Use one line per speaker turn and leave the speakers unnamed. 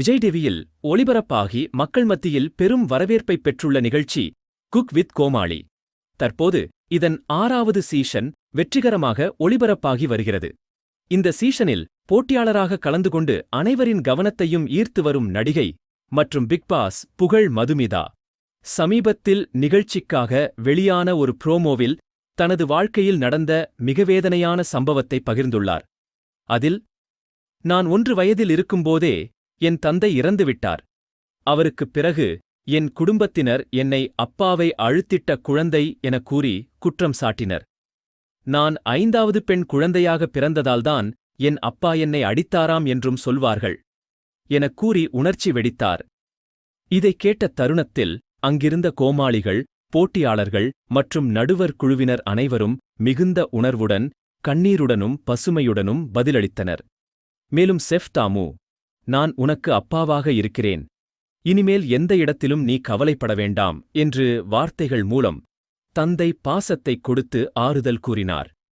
விஜய் டிவியில் ஒளிபரப்பாகி மக்கள் மத்தியில் பெரும் வரவேற்பைப் பெற்றுள்ள நிகழ்ச்சி குக் வித் கோமாளி. தற்போது இதன் ஆறாவது சீசன் வெற்றிகரமாக ஒளிபரப்பாகி வருகிறது. இந்த சீசனில் போட்டியாளராக கலந்து கொண்டு அனைவரின் கவனத்தையும் ஈர்த்து வரும் நடிகை மற்றும் பிக் பாஸ் புகழ் மதுமிதா. சமீபத்தில் நிகழ்ச்சிக்காக வெளியான ஒரு புரோமோவில் தனது வாழ்க்கையில் நடந்த மிக வேதனையான சம்பவத்தை பகிர்ந்துள்ளார். அதில் நான் ஒன்று வயதில் இருக்கும்போதே என் தந்தை இறந்துவிட்டார். அவருக்குப் பிறகு என் குடும்பத்தினர் என்னை அப்பாவை அழுத்திட்ட குழந்தை எனக் கூறி குற்றம் சாட்டினர். நான் ஐந்தாவது பெண் குழந்தையாக பிறந்ததால்தான் என் அப்பா என்னை அடித்தாராம் என்றும் சொல்வார்கள் எனக் கூறி உணர்ச்சி வெடித்தார். இதைக் கேட்ட தருணத்தில் அங்கிருந்த கோமாளிகள் போட்டியாளர்கள் மற்றும் நடுவர் குழுவினர் அனைவரும் மிகுந்த உணர்வுடன் கண்ணீருடனும் பசுமையுடனும் பதிலளித்தனர். மேலும் செஃப் தாமு நான் உனக்கு அப்பாவாக இருக்கிறேன். இனிமேல் எந்த இடத்திலும் நீ கவலைப்பட வேண்டாம் என்று வார்த்தைகள் மூலம் தந்தை பாசத்தைக் கொடுத்து ஆறுதல் கூறினார்.